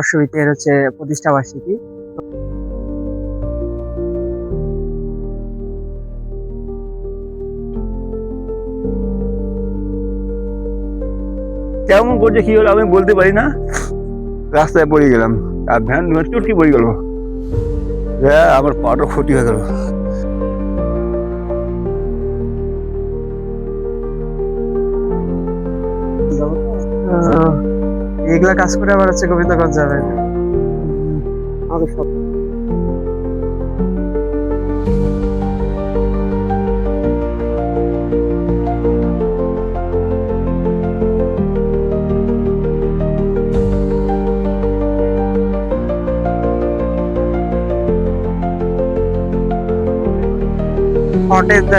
অশ্বীতের হচ্ছে প্রতিষ্ঠা বার্ষিকী। কেমন করছে কি হলো আমি বলতে পারি না? রাস্তায় পড়ে গেলাম। আর ভ্যান চুটকি পড়ে গেল। হ্যাঁ আমার পাটা ক্ষতি হয়ে গেল। এগুলা কাজ করে আবার হচ্ছে গোবিন্দগঞ্জ যাবেন সব।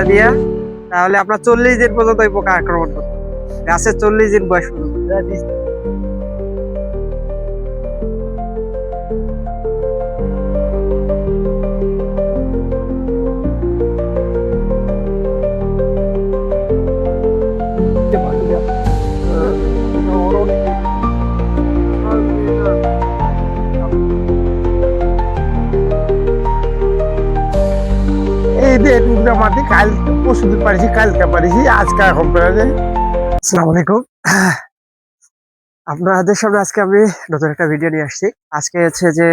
দিয়ে তাহলে আপনার চল্লিশ দিন পর্যন্ত পোকা আক্রমণ করবে গাছের চল্লিশ দিন বয়স পর্যন্ত মাটি কাল পরশু দিন পারিছি, কালকে পারিছি, আজকে এখন পেরে আসসালামু আপনাদের সামনে আজকে আমি নতুন একটা ভিডিও নিয়ে আসছি। আজকে হচ্ছে যে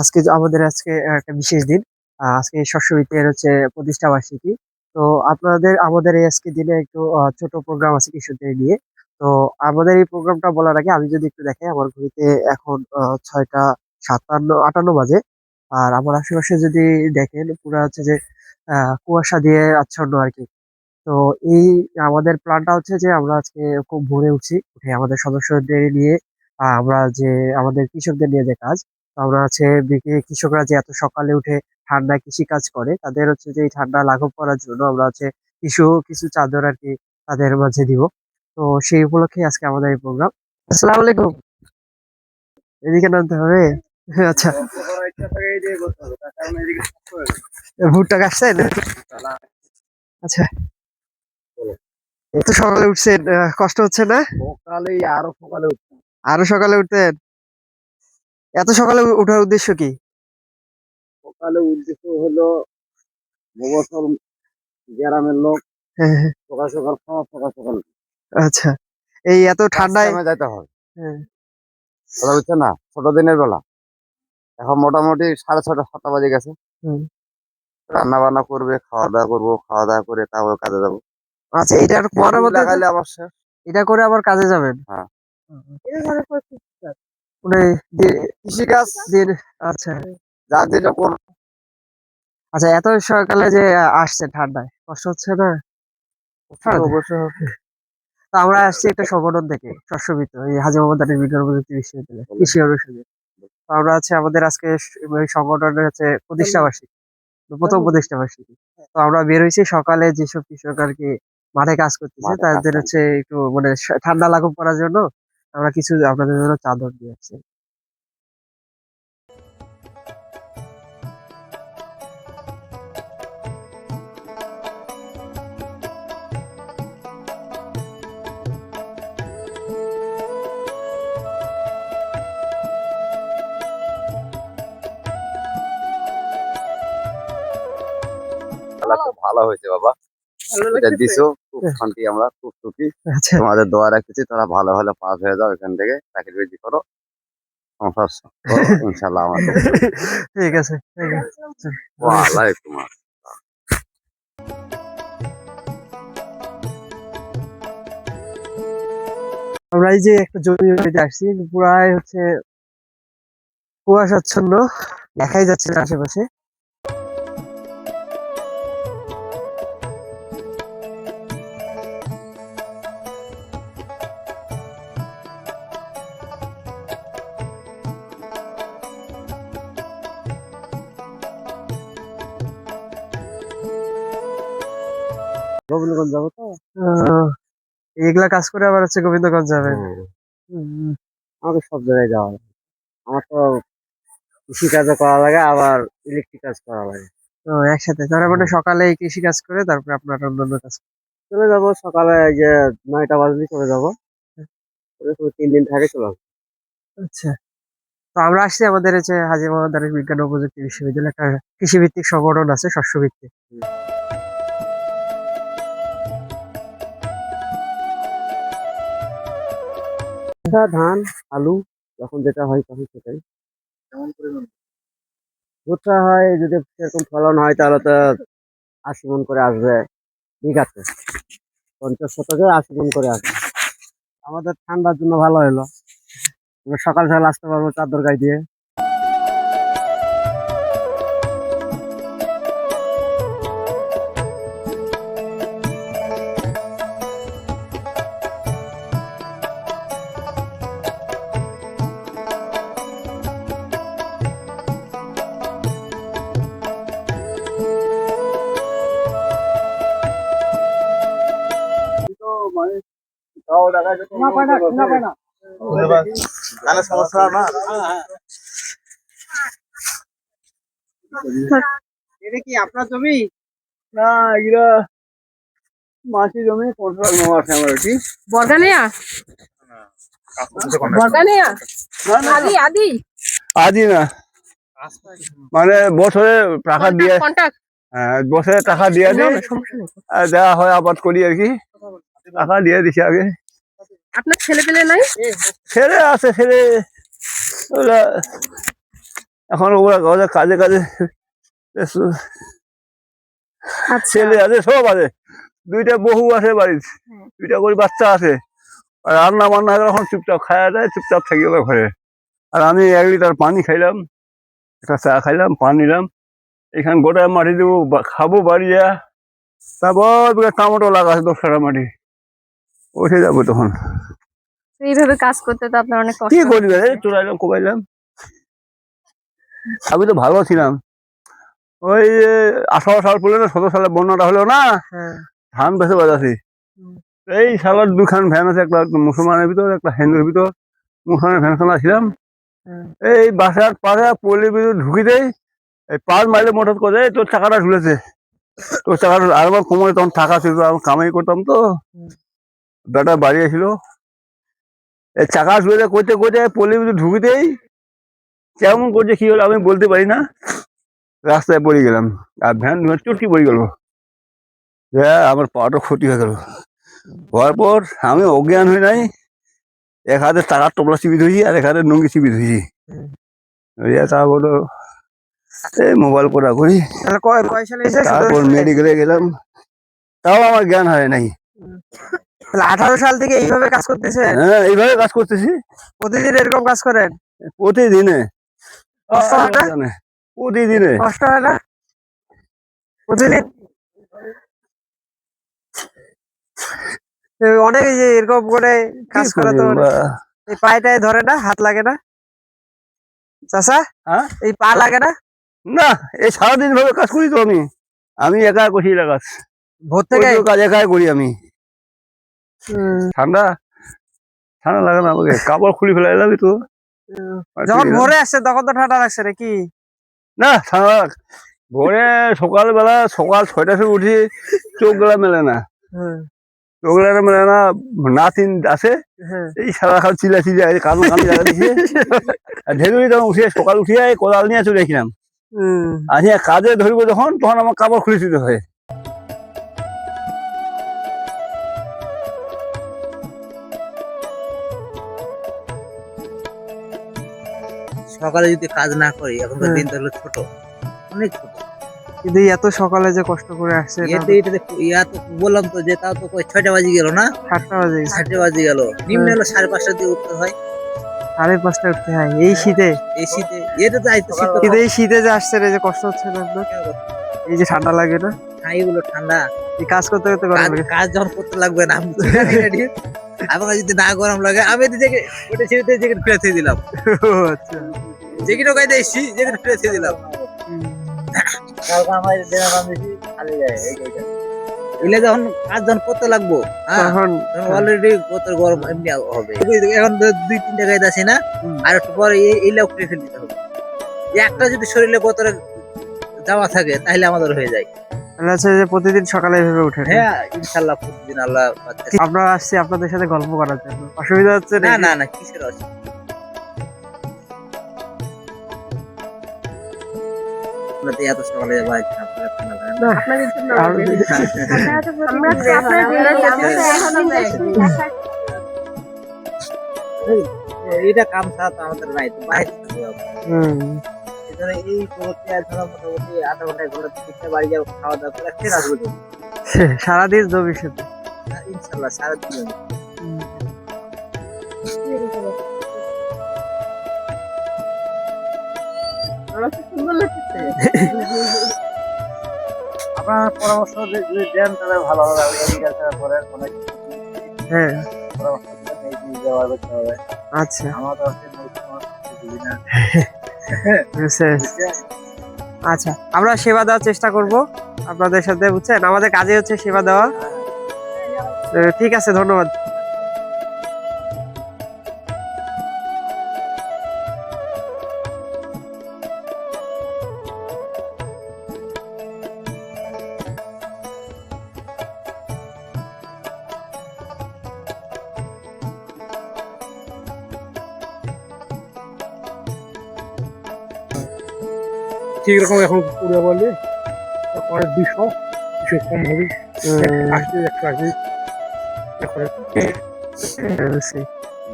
আজকে আমাদের আজকে একটা বিশেষ দিন। আজকে শস্যবিতের হচ্ছে প্রতিষ্ঠা বার্ষিকী। তো আপনাদের, আমাদের এই আজকে দিনে একটু ছোট প্রোগ্রাম আছে কৃষকদের নিয়ে। তো আমাদের এই প্রোগ্রামটা বলার আগে আমি যদি একটু দেখাই, আমার ঘড়িতে এখন ছয়টা সাতান্ন, আটান্ন বাজে। আর আমার আশেপাশে যদি দেখেন, পুরো হচ্ছে যে কুয়াশা দিয়ে আচ্ছন্ন আর কি তো এই আমাদের প্ল্যানটা হচ্ছে যে আমরা আজকে খুব ভোরে উঠছি, উঠে আমাদের সদস্যদের নিয়ে আমরা যে আমাদের কৃষকদের নিয়ে যে কাজ আমরা হচ্ছে কৃষকরা যে এত সকালে উঠে ঠান্ডায় কৃষি কাজ করে, তাদের হচ্ছে যে এই ঠান্ডা লাঘব করার জন্য আমরা হচ্ছে কিছু কিছু চাদর আর কি তাদের মাঝে দিব। তো সেই উপলক্ষে আজকে আমাদের এই প্রোগ্রাম আসসালামু আলাইকুম। এদিকে নামতে হবে। আচ্ছা। ভুট্টা কাটছেন আচ্ছা। এত সকালে উঠছেন কষ্ট হচ্ছে না? সকালে আরও সকালে আরও সকালে উঠতেন এত সকালে উ- ওঠার উদ্দেশ্য কি? সকালে উদ্দেশ্য হলো গ্রামের লোক হ্যাঁ, হ্যাঁ, সকাল সকাল খাওয়া সকাল সকাল আচ্ছা। এই এত ঠান্ডায় যাইতে হয়। হ্যাঁ, কথা বুঝছেন না? ছোট দিনের বেলা। এখন মোটামুটি সাড়ে ছটা সাতটা বাজে গেছে। রান্না বান্না করবে খাওয়া দাওয়া করব খাওয়া দাওয়া করে তারপর কাজে যাব। আচ্ছা এটা মধ্যে লাগাইলে আবার এটা করে আবার কাজে যাবেন? হ্যাঁ। মানে কৃষিকাজ। আচ্ছা। যার যেটা আচ্ছা এত সকালে যে আসছে ঠান্ডায় কষ্ট হচ্ছে না? তো আমরা আসছি একটা সংগঠন থেকে শস্য শস্যবিত এই হাজি মোহাম্মদ আলী বিজ্ঞান প্রযুক্তি বিশ্ববিদ্যালয় কৃষি অনুষদে। আমরা আছে আমাদের আজকে সংগঠনের হচ্ছে প্রতিষ্ঠা বার্ষিকী প্রথম প্রতিষ্ঠা বার্ষিকী তো আমরা বের হয়েছি সকালে যেসব কৃষক আর কি মাঠে কাজ করতেছে তাদের হচ্ছে একটু মানে ঠান্ডা লাঘব করার জন্য আমরা কিছু আপনাদের জন্য চাদর দিয়ে আসছি। ভালো হয়েছে বাবা। এটা দিছো খুব শান্তি আমরা খুব সুখী। আচ্ছা। তোমাদের দোয়া রাখতেছি তোরা ভালো ভালো পাস হয়ে যাও এখান থেকে চাকরি বাকরি করো সংসার করো, ইনশাল্লাহ আমার ঠিক আছে। ওয়ালাইকুম আসসালাম। আমরা এই যে একটা জমি বাড়িতে আসছি পুরাই হচ্ছে কুয়াশাচ্ছন্ন দেখাই যাচ্ছে না আশেপাশে। গোবিন্দগঞ্জ যাব তো? এগুলা কাজ করে আবার হচ্ছে গোবিন্দগঞ্জ যাবেন আমাকে সব জায়গায় যাওয়া লাগে। আমার তো কৃষি কাজও করা লাগে আবার ইলেকট্রিক কাজ করা লাগে। তো একসাথে। তার মানে সকালে কৃষি কাজ করে তারপরে আপনার অন্যান্য কাজ। চলে যাব সকালে এই যে নয়টা বাজলে চলে যাব। তিন দিন থাকে চলে আচ্ছা। তো আমরা আসছি আমাদের হচ্ছে হাজি মোহাম্মদ আরিফ বিজ্ঞান ও প্রযুক্তি বিশ্ববিদ্যালয় একটা কৃষিভিত্তিক সংগঠন আছে শস্য ভিত্তিক আচ্ছা, ধান আলু যখন যেটা হয় তখন সেটাই। ভুট্টা হয় যদি সেরকম ফলন হয় তাহলে তো আশি মন করে আসবে। ঠিক আছে। পঞ্চাশ শতকে আশি মন করে আসবে। আমাদের ঠান্ডার জন্য ভালো হলো। সকাল সকাল আসতে পারব চাদর গায়ে দিয়ে। এটা কি আপনার জমি? না এগুলা মাটি জমি নেওয়া আছে আমার কি বর্গানিয়া? বর্গানিয়া? আদি আদি? আদি না। মানে বছরে টাকা দিয়ে হ্যাঁ, বছরে টাকা দিয়ে দিই আর দেওয়া হয় আবাদ করি আর কি। টাকা দিয়ে দিছি আগে। আপনার ছেলে পেলে নাই? ছেলে আছে ছেলে। ওরা এখন ওরা ওরা কাজে কাজে আচ্ছা। ছেলে আছে সব আছে। দুইটা বহু আছে বাড়ির। দুইটা করে বাচ্চা আছে। আর রান্না বান্না এখন চুপচাপ খাওয়া যায় চুপচাপ থাকি গেল ঘরে। আর আমি এক লিটার পানি খাইলাম একটা চা খাইলাম পানি নিলাম। এখানে গোটা মাটি দেবো খাব বাড়ি যা তারপর টমেটো লাগা আছে দশ টাকা মাটি উঠে যাব তখন। এইভাবে কাজ করতে তো আপনার অনেক কি করি চড়াইলাম কোবাইলাম আমি তো ভালো ছিলাম। ওই যে আঠারো সাল পড়লে না সতেরো সালে বন্যাটা হলো না হ্যাঁ। ধান বেঁচে বাজাছি। এই সালার দুখান ভ্যান আছে একটা মুসলমানের ভিতর একটা হিন্দুর ভিতর। মুসলমানের ভ্যান খানা ছিলাম। হুম। এই বাসার পাড়ে পল্লীর ভিতর ঢুকি দেয় এই পাঁচ মাইলে মোটর করে "এই তোর টাকাটা ঝুলেছে। তোর টাকাটা আর আমার কোমরে তখন টাকা ছিল আমি কামাই করতাম তো। বেটা বাড়ি ছিল এই চাকা ঝুলে করতে করতে পল্লীর ভিতর ঢুকি দেয় কেমন করছে কি হলো আমি বলতে পারি না। রাস্তায় পড়ে গেলাম আর ভ্যান চটকি পড়ে গেল। হ্যাঁ আমার পাটা ক্ষতি হয়ে গেল। হওয়ার পর আমি অজ্ঞান হয়ে নাই। এক হাতে টাকার টপলা চিপি ধুই আর এক হাতে নুঙ্গি ধুই হুম। তারপর এই মোবাইল করা করি। তারপর মেডিকেলে গেলাম। তাও আমার জ্ঞান হয় নাই। তাহলে আঠারো সাল থেকে এইভাবে কাজ করতেছেন হ্যাঁ এইভাবে কাজ করতেছি। প্রতিদিন এরকম কাজ করেন? প্রতিদিনে। প্রতিদিনে। কষ্ট হয় না? প্রতিদিন? অনেক যে এরকম করে কাজ করে তো এই পায়েটায় ধরে না? হাত লাগে না? চাচা হ্যাঁ? এই পা লাগে না? না এই সারাদিন ভাবে কাজ করি তো আমি। আমি একা এটা কাজ। ভোর থেকে কাজ একাই করি আমি। ঠান্ডা? ঠান্ডা লাগে না আমাকে। কাপড় খুলি ফেলে যাবি তো। যখন ভোরে আসছে তখন তো ঠান্ডা লাগছে রে নাকি? না ঠান্ডা লাগ- ভোরে সকালবেলা সকাল ছয়টা সময় উঠি চোখ গেলা মেলে না। চোখ গেলা মেলে না নাতিন। এই সারা খাল চিলা চিলা এই কান কান জায়গা দিছে। আর ঢেলে তখন উঠে সকাল উঠিয়ে এই কোদাল নিয়ে চলে গেছিলাম। হুম। আসিয়া কাজে ধরবো যখন তখন আমার কাপড় খুলে দিতে হয়। সকালে যদি কাজ না করি এখনকার হ্যাঁ। দিন তো হলো ছোট অনেক ছোট। কিন্তু এত সকালে যে কষ্ট করে আসছে এতে এটাতে ইয়া তো বললাম তো যে তাও তো কই ছয়টা বাজে গেল না? সাতটা বাজে। সাতটা বাজে গেল। নিম্ন হলো সাড়ে পাঁচটার দিয়ে উঠতে হয়। সাড়ে পাঁচটা উঠতে হয় এই শীতে? এই শীতে। এটা তো আইতো শীত কিন্তু এই শীতে যে আসছে রে যে কষ্ট হচ্ছে না আপনার? এই যে ঠান্ডা লাগে না? খাই গুলো ঠান্ডা। এই কাজ করতে করতে গরম কাজ লাগে। কাজ যখন করতে লাগবে না আমি। আমার যদি না গরম লাগে আমি জেগে ওটা ছেড়ে দিয়ে জ্যাকেট ফেলে দিলাম। আচ্ছা। জ্যাকেটও গাইতে এসছি জ্যাকেট ফেলে দিলাম। এলে যখন কাজ যখন করতে লাগবো হ্যাঁ তখন অলরেডি কত গরম এমনি হবে। এখন দুই তিনটা গাইতে আছে না? আর একটু পরে এই ফেলে দিতে হবে। একটা যদি শরীরে কতটা জামা থাকে তাহলে আমাদের হয়ে যায়। যে প্রতিদিন সকালে এভাবে উঠে হ্যাঁ ইনশাল্লাহ প্রতিদিন আল্লাহ। আমরা আসছি আপনাদের সাথে গল্প করার জন্য। অসুবিধা হচ্ছে না? না না কিসের অসুবিধা? এত সকালে যাব আপনার ঠান্ডা লাগে না? না আপনাদের জন্য আমরা তো আপনার জন্য আমরা তো এখনই দেখাই। এ- এইটা কাম আমাদের নাই তো বাইরে হুম। এই ধরো এই প্রগতি আর ধরো মোটামুটি আধা ঘণ্টা এক ঘণ্টা তিনটে বাড়ি যাব খাওয়া দাওয়া করে ফের আসব সারাদিন জমি শুধু ইনশাল্লাহ সারাদিন সুন্দর লাগছে আপনার পরামর্শ যদি দেন তাহলে ভালো হবে। এগ্রিকালচার করে অনেক হ্যাঁ। পরামর্শ দিলে এই জিনিস ব্যবহার করতে হবে। আচ্ছা। আমার তো বুঝছে। আচ্ছা। আমরা সেবা দেওয়ার চেষ্টা করব আপনাদের সাথে বুঝছেন? আমাদের কাজে হচ্ছে সেবা দেওয়া। ঠিক আছে ধন্যবাদ। ঠিক রকম এখন পুরো বলে। পরে দুশো দুশো কম হবে। আসলে একশো আসবে।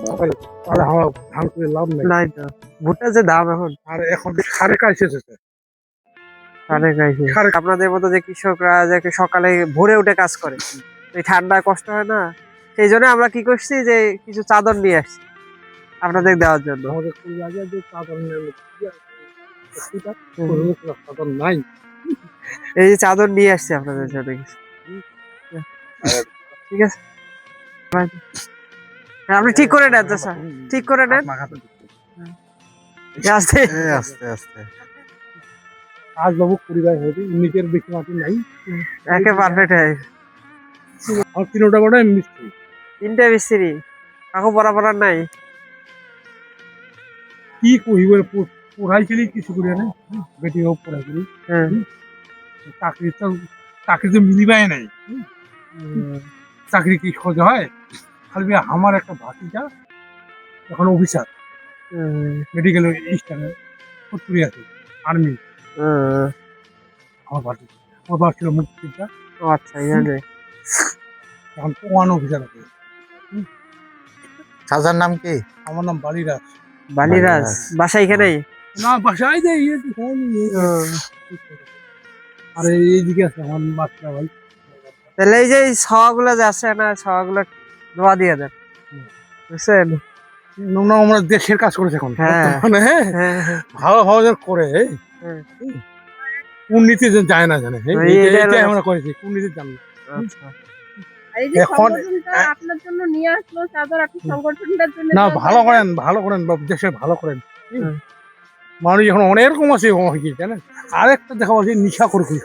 তারপরে তাহলে আমার ধান করে লাভ নেই। নাই তো। ভুট্টার যে দাম এখন? আর এখন সারে কাজ শেষ হচ্ছে অনেক বেশি। সারে- আপনাদের মতো যে কৃষকরা যে সকালে ভোরে উঠে কাজ করে এই ঠান্ডায় কষ্ট হয় না? সেই জন্য আমরা কি করছি যে কিছু চাদর নিয়ে আসছি আপনাদের দেওয়ার জন্য। আমাদের চাদর নিয়ে নাই। এই যে চাদর নিয়ে আসছি আপনাদের জন্য ঠিক আছে। হ্যাঁ, আপনি ঠিক করে নেন তো স্যার। ঠিক করে নেন। আস্তে। আস্তে আস্তে। আজ বাবু কুড়ি গায়ে হয়েছে নিজের বেশি মাটি নাই। একে পারফেক্ট হয়ে। আমার তিনোটা বড় মিস্ত্রি। তিনটে মিস্ত্রি। কাকু বরাবর নাই। কি কহিব পড়াইছিলি কিছু করে না বেটি হোক পড়াইছিলি হ্যাঁ। চাকরি তো চাকরি তো মিলিবাই নাই। চাকরি কি সহজ হয়? খালি আমার একটা ভাতিজা এখন অফিসার। মেডিকেল স্টাফে ফুটপুরি আছে আর্মি আমার ভাতিজা ওর বাবা ছিল মুক্তিযোদ্ধা। ও আচ্ছা এই এখন ওয়ান অফিসার আছে। চাচার নাম কি? আমার নাম বালিরাজ। বালিরাজ। বাসা এখানেই? না বাসায় দেয়। আর এইদিকে আছে আমার বাচ্চা ভাই। তাহলে এই যে এই ছাওয়াগুলো যে আছে না ছাওয়াগুলো ধোয়া দিয়ে দেন। বুঝছেন? নোংরা আমরা দেশের কাজ করেছে এখন হ্যাঁ। মানে হ্যাঁ, হ্যাঁ। ভালো ভালো যে করে যে যায় না জানে এটাই আমরা করেছি উন্নতি জান না। আচ্ছা। আর এই যে এখন- আপনার জন্য নিয়ে আসলো চাদর আপনি সংগঠনটার জন্য না ভালো করেন ভালো করেন বাবু, দেশে ভালো করেন। মানুষ এখন অনেক রকম আছে হয়েছে জানেন? আরেকটা দেখা পাচ্ছি নিশা করে খুঁজ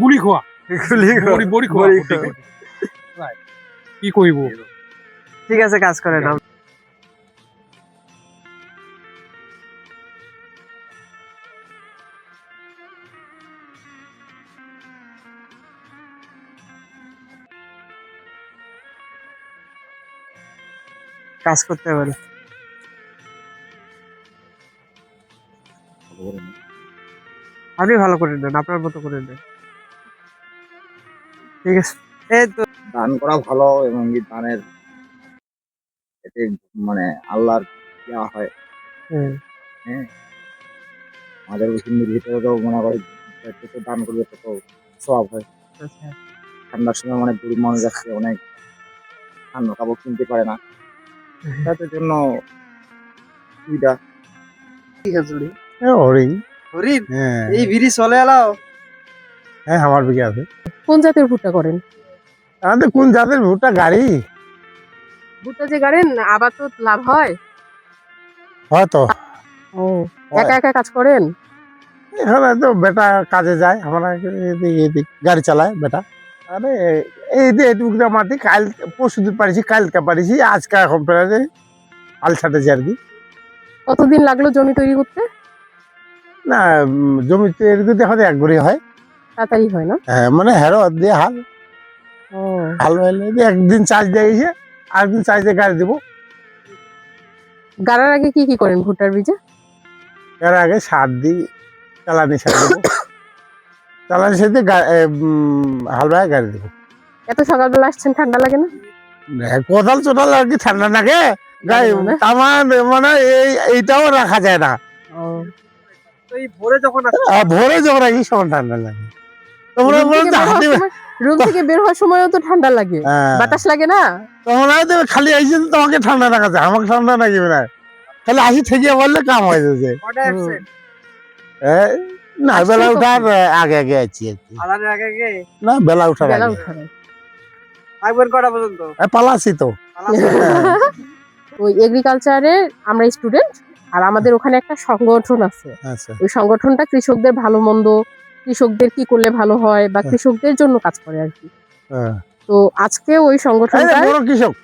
গুলি খোয়া। গুলি। বড়ি খোয়া. কি কইব? ঠিক আছে কাজ করে আপনি। কাজ করতে পারে আপনি ভালো করে নেন আপনার মতো করে নেন। ঠিক আছে। এই তো দান করা ভালো এবং এই দানের এতে মানে আল্লাহর দেওয়া হয়। হুম, আমাদের হিন্দুর ভিতরে তো মনে করে যত দান করবে তত সব হয়। আচ্ছা। ঠান্ডার সময় অনেক গরিব মানুষ আছে অনেক ঠান্ডা কাপড় কিনতে পারে না। তাদের জন্য সুবিধা। হরিণ হরিণ হ্যাঁ এই বিড়ি চলে এলাও? হ্যাঁ আমার দিকে আছে। কোন জাতের ভুট্টা করেন? আমাদের কোন জাতের ভুট্টা? গাড়ি। ভুট্টা যে গাড়েন আবার তো লাভ হয়? হয়তো। ও একা একা কাজ করেন? এখানে তো বেটা কাজে যায় আমরা এদিক এদিক গাড়ি চালায় বেটা। আরে এই যে এটুকুটা মাটি কাল পরশু দিন পারিছি কালকে পারিছি আজকে এখন প্রায় আল ছাটেছি আর কি কতদিন লাগল জমি তৈরি করতে? না জমিতে এদিকে দেখা যায় এক ঘড়ি হয়। তাড়াতাড়ি হয় না? হ্যাঁ মানে হেরো দিয়ে হাল। হাল হইলে দিয়ে একদিন চার্জ দিয়ে গেছে আরেকদিন চার্জ দিয়ে গাড়ি দেবো। গাড়ার আগে কি কি করেন ভুট্টার বীজে? এর আগে সার দিই চালানি সার দেবো। চালানি সাথে হালবায় গাড়ি দেবো। এত সকালবেলা আসছেন ঠান্ডা লাগে না? কোদাল চোদাল আর কি ঠান্ডা লাগে। গায়ে আমার মানে এই এইটাও রাখা যায় না। ভোরে যখন ভোরে সমান ঠান্ডা লাগে। তোমরা রুম থেকে বের হওয়ার হাতে সময়- রুম থেকে বের হওয়ার সময়ও তো ঠান্ডা লাগে। হ্যাঁ। বাতাস লাগে না? তোমরা তো খালি আইসে তোমাকে ঠান্ডা আমাকে ঠান্ডা রাখবে না। খালি আসি থেকে বললে কাম হয়ে যাচ্ছে। না বেলা উঠার আগে আগে আছি না বেলা উঠার আগে। থাকবেন কটা পর্যন্ত? পালাসি তো। ওই এগ্রিকালচারে আমরা স্টুডেন্ট আর আমাদের ওখানে একটা সংগঠন আছে। আচ্ছা। ওই সংগঠনটা কৃষকদের ভালো মন্দ কৃষকদের কি করলে ভালো হয় বা কৃষকদের জন্য কাজ করে আর কি। হ্যাঁ। তো আজকে ওই সংগঠনটা কৃষক।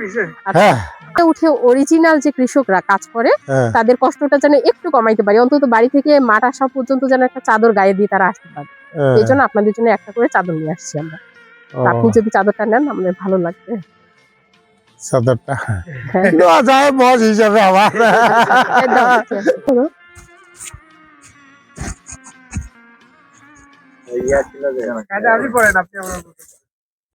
কিসে? হ্যাঁ। উঠে অরিজিনাল যে কৃষকরা কাজ করে হ্যাঁ। তাদের কষ্টটা যেন একটু কমাইতে পারে। অন্তত বাড়ি থেকে মাঠ আসা পর্যন্ত যেন একটা চাদর গায়ে দিয়ে তারা আসতে পারে। হ্যাঁ। এই জন্য আপনাদের জন্য একটা করে চাদর নিয়ে আসছি আমরা। আপনি যদি চাদরটা নেন আমাদের ভালো লাগবে। সদরটা হ্যাঁ। দেওয়া যায় বস হিসাবে আমার। কাজে আপনি পড়েন আপনি আমার